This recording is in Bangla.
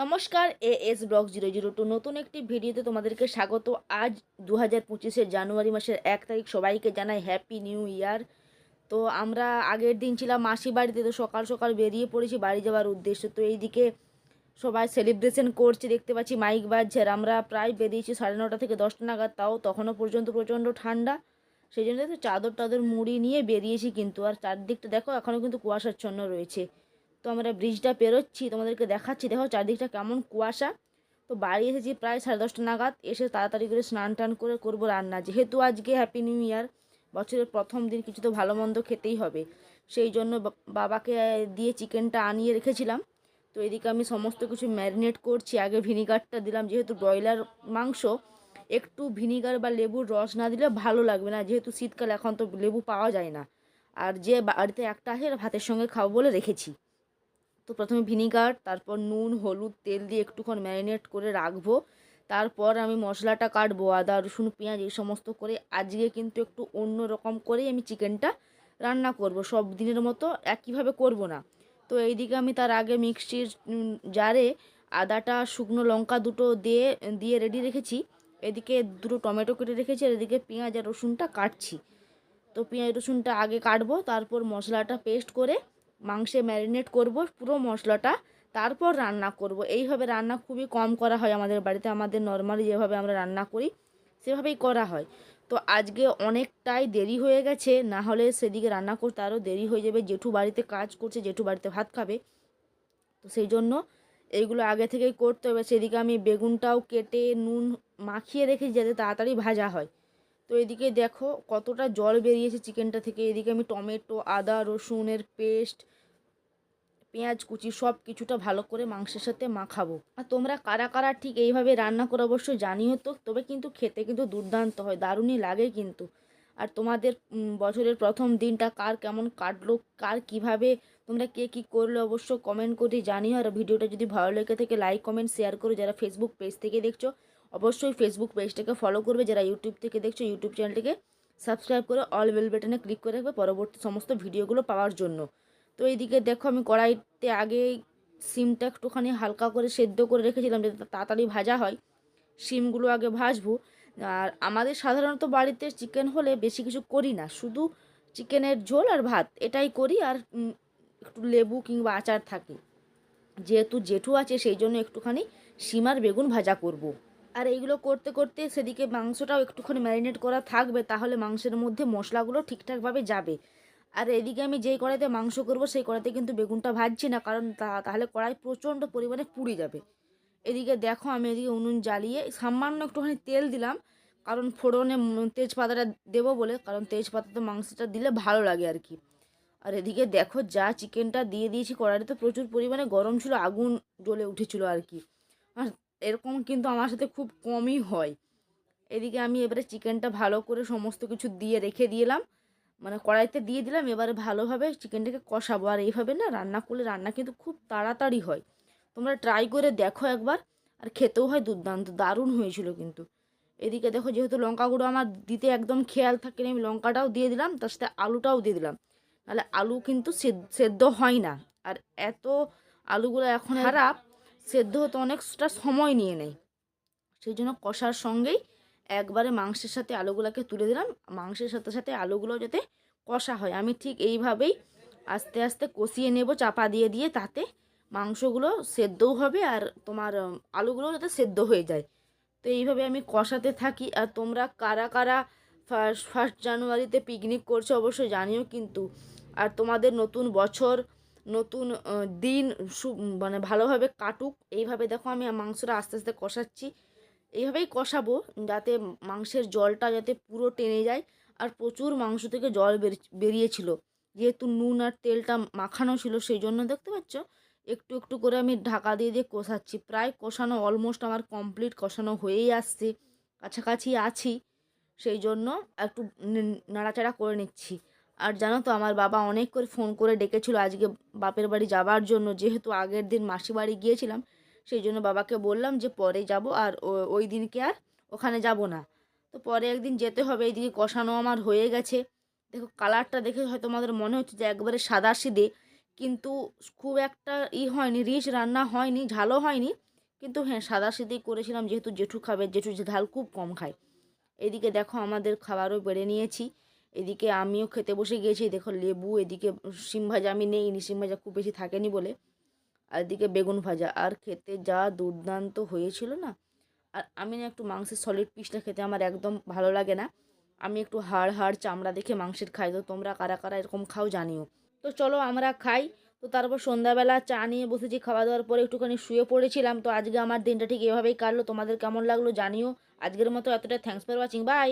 নমস্কার A S blog zero zero two নতুন একটি ভিডিওতে তোমাদেরকে স্বাগত। আজ দু হাজার পঁচিশের জানুয়ারি মাসের এক তারিখ, সবাইকে জানাই হ্যাপি নিউ ইয়ার তো আমরা আগের দিন ছিলাম মাসি বাড়িতে, তো সকাল সকাল বেরিয়ে পড়েছি বাড়ি যাওয়ার উদ্দেশ্যে। তো এইদিকে সবাই সেলিব্রেশন করছে, দেখতে পাচ্ছি মাইক বাজছে। আর আমরা প্রায় বেরিয়েছি সাড়ে নটা থেকে দশটা নাগাদ, তাও তখনও পর্যন্ত প্রচণ্ড ঠান্ডা। সেই জন্য চাদর টাদর মুড়ি নিয়ে বেরিয়েছি কিন্তু। আর চারদিকটা দেখো, এখনও কিন্তু কুয়াশাচ্ছন্ন রয়েছে। তো আমরা ব্রিজটা পেরোচ্ছি, তোমাদেরকে দেখাচ্ছি। দেখো চারদিকটা কেমন কুয়াশা। তো বাড়ি এসেছি প্রায় সাড়ে দশটা নাগাদ, এসে তাড়াতাড়ি করে স্নান টান করে করব রান্না। যেহেতু আজকে হ্যাপি নিউ ইয়ার বছরের প্রথম দিন কিছু তো ভালো মন্দ খেতেই হবে। সেই জন্য বাবাকে দিয়ে চিকেনটা আনিয়ে রেখেছিলাম। তো এদিকে আমি সমস্ত কিছু ম্যারিনেট করছি। আগে ভিনিগারটা দিলাম, যেহেতু ব্রয়লার মাংস, একটু ভিনিগার বা লেবুর রস না দিলে ভালো লাগবে না। যেহেতু শীতকাল, এখন তো লেবু পাওয়া যায় না। আর যে বাড়িতে একটা আছে, ভাতের সঙ্গে খাব বলে রেখেছি। তো প্রথমে ভিনিগার, তারপর নুন, হলুদ, তেল দিয়ে একটুক্ষণ ম্যারিনেট করে রাখব। তারপর আমি মশলাটা কাটবো, আদা, রসুন, পেঁয়াজ, এই সমস্ত করে। আজকে কিন্তু একটু অন্য রকম করেই আমি চিকেনটা রান্না করব। সব দিনের মতো একইভাবে করব না। তো এইদিকে আমি তার আগে মিক্সির জারে আদাটা, শুকনো লঙ্কা দুটো দিয়ে দিয়ে রেডি রেখেছি। এদিকে দুটো টমেটো কেটে রেখেছি আর এদিকে পেঁয়াজ আর রসুনটা কাটছি। তো পেঁয়াজ রসুনটা আগে কাটবো, তারপর মশলাটা পেস্ট করে মাংসে ম্যারিনেট করব পুরো মশলাটা, তারপর রান্না করব। এইভাবে রান্না খুবই কম করা হয় আমাদের বাড়িতে, আমাদের নর্মালি যেভাবে আমরা রান্না করি, সেভাবেই করা হয়। তো আজকে অনেকটাই দেরি হয়ে গেছে, না হলে সেদিকে রান্না করতে আরও দেরি হয়ে যাবে। জেঠু বাড়িতে কাজ করছে, জেঠু বাড়িতে ভাত খাবে। তো সেই জন্য এইগুলো আগে থেকেই করতে হবে। সেদিকে আমি বেগুনটাও কেটে, নুন মাখিয়ে রেখে যাতে তাড়াতাড়ি ভাজা হয়। তো এদিকে দেখো কতটা জল বেরিয়েছে চিকেনটা থেকে। এদিকে আমি টমেটো, আদা, রসুনের পেস্ট, পেঁয়াজ, কুচি সব কিছুটা ভালো করে মাংসের সাথে মাখাবো। আর তোমরা কারা কারা ঠিক এইভাবে রান্না করে অবশ্যই জানিও তো, তবে কিন্তু খেতে কিন্তু দুর্দান্ত হয়, দারুণই লাগে কিন্তু। আর তোমাদের বছরের প্রথম দিনটা কার কেমন কাটলো, কার কীভাবে, তোমরা কে কী করলে অবশ্য কমেন্ট করে জানিও। আর ভিডিওটা যদি ভালো লেগে থাকে লাইক কমেন্ট শেয়ার করো। যারা ফেসবুক পেজ থেকে দেখছ অবশ্যই ফেসবুক পেজটাকে ফলো করবে। যারা ইউটিউব থেকে দেখছ ইউটিউব চ্যানেলটিকে সাবস্ক্রাইব করে অল বেল বাটনে ক্লিক করে রাখবে পরবর্তী সমস্ত ভিডিওগুলো পাওয়ার জন্য। তো এইদিকে দেখো, আমি কড়াইতে আগে সিমটা একটুখানি হালকা করে সেদ্ধ করে রেখেছিলাম যাতে তাড়াতাড়ি ভাজা হয়। সিমগুলো আগে ভাজবো। আর আমাদের সাধারণত বাড়িতে চিকেন হলে বেশি কিছু করি না। শুধু চিকেনের ঝোল আর ভাত, এটাই করি। আর একটু লেবু কিংবা আচার থাকে। যেহেতু জেঠু আছে, সেই জন্য একটুখানি সিম আর বেগুন ভাজা করব। আর এইগুলো করতে করতে সেদিকে মাংসটাও একটুখানি ম্যারিনেট করা থাকবে, তাহলে মাংসের মধ্যে মশলাগুলো ঠিকঠাকভাবে যাবে। আর এদিকে আমি যেই কড়াইতে মাংস করব, সেই কড়াইতে কিন্তু বেগুনটা ভাজছি না, কারণ তা- তাহলে কড়াই প্রচণ্ড পরিমাণে পুড়ে যাবে। এদিকে দেখো আমি এদিকে উনুন জ্বালিয়ে সামান্য একটুখানি তেল দিলাম, কারণ ফোড়নে তেজপাতাটা দেবো বলে, কারণ তেজপাতাতে মাংসটা দিলে ভালো লাগে আর কি। আর এদিকে দেখো যা চিকেনটা দিয়ে দিয়েছি, কড়াইতে তো প্রচুর পরিমাণে গরম ছিল, আগুন জ্বলে উঠেছিল আর কি। আর এরকম কিন্তু আমার সাথে খুব কমই হয়। এদিকে আমি এবারে চিকেনটা ভালো করে সমস্ত কিছু দিয়ে রেখে দিলাম। মানে কড়াইতে দিয়ে দিলাম এবারে ভালোভাবে চিকেনটাকে কষাবো। আর এইভাবে না রান্না করলে রান্না কিন্তু খুব তাড়াতাড়ি হয়। তোমরা ট্রাই করে দেখো একবার আর খেতেও হয় দুর্দান্ত দারুণ হয়েছিল কিন্তু। এদিকে দেখো যেহেতু লঙ্কা গুঁড়ো আমার দিতে একদম খেয়াল থাকে আমি লঙ্কাটাও দিয়ে দিলাম তার সাথে আলুটাও দিয়ে দিলাম। নাহলে আলু কিন্তু সেদ- সেদ্ধ হয় না। আর এত আলুগুলো এখন খারাপ সেদ্ধ হতে অনেকটা সময় নিয়ে নেয়। সেই জন্য কষার সঙ্গেই একবারে মাংসের সাথে আলুগুলোকে তুলে দিলাম। মাংসের সাথে সাথে আলুগুলো যাতে কষা হয়। আমি ঠিক এইভাবেই আস্তে আস্তে কষিয়ে নেব, চাপা দিয়ে দিয়ে তাতে মাংসগুলো সেদ্ধও হবে আর তোমার আলুগুলো যাতে সেদ্ধ হয়ে যায়। তো এইভাবে আমি কষাতে থাকি। আর তোমরা কারা কারা ফার্স্ট ফার্স্ট জানুয়ারিতে পিকনিক করছ অবশ্যই জানিও কিন্তু। আর তোমাদের নতুন বছর নতুন দিন মানে ভালোভাবে কাটুক। এইভাবে দেখো আমি মাংসটা আস্তে আস্তে কষাচ্ছি। এইভাবেই কষাবো যাতে মাংসের জলটা যাতে পুরো টেনে যায়। আর প্রচুর মাংস থেকে জল বের- বেরিয়েছিল। যেহেতু নুন আর তেলটা মাখানো ছিল সেই জন্য দেখতে পাচ্ছ? একটু একটু করে আমি ঢাকা দিয়ে দিয়ে কষাচ্ছি। প্রায় কষানো অলমোস্ট আমার কমপ্লিট কষানো হয়েই আসছে। কাছাকাছি আছি। সেই জন্য একটু নাড়াচাড়া করে নিচ্ছি। আর জানো তো, আমার বাবা অনেক করে ফোন করে ডেকেছিল আজকে বাপের বাড়ি যাবার জন্য। যেহেতু আগের দিন মাসি বাড়ি গিয়েছিলাম, সেই জন্য বাবাকে বললাম যে পরে যাব আর ওই দিনকে আর ওখানে যাব না। তো পরে একদিন যেতে হবে এইদিকে কষানো আমার হয়ে গেছে। দেখো, কালারটা দেখে হয়তো আমাদের মনে হচ্ছে যে একবারে সাদা সিদে কিন্তু খুব একটা ই হয়নি, রিচ রান্না হয়নি, ঝালও হয়নি। কিন্তু হ্যাঁ সাদা সিধেই করেছিলাম, যেহেতু জেঠু খাবে, জেঠু ঝাল খুব কম খায়। এদিকে দেখো, আমাদের খাবারও বেড়ে নিয়েছি। এদিকে আমিও খেতে বসে গিয়েছি, দেখো লেবু, এদিকে শিম ভাজা আমি নেইনি শিম ভাজা খুব বেশি থাকেনি বলে। আর এদিকে বেগুন ভাজা, আর খেতে যা দুর্দান্ত হয়েছিল না? আর আমি না একটু মাংসের সলিড পিসটা খেতে আমার একদম ভালো লাগে না। আমি একটু হাড় হাড় চামড়া দেখে মাংসের খাই, তো তোমরা কারা কারা এরকম খাও জানিও। তো চলো আমরা খাই। তো তারপর সন্ধ্যাবেলা চা নিয়ে বসেছি, খাওয়া দাওয়ার পরে একটুখানি শুয়ে পড়েছিলাম। তো আজকে আমার দিনটা ঠিক এভাবেই কাটলো, তোমাদের কেমন লাগল জানিও। আজকের মতো এতটা থ্যাংকস ফর ওয়াচিং বাই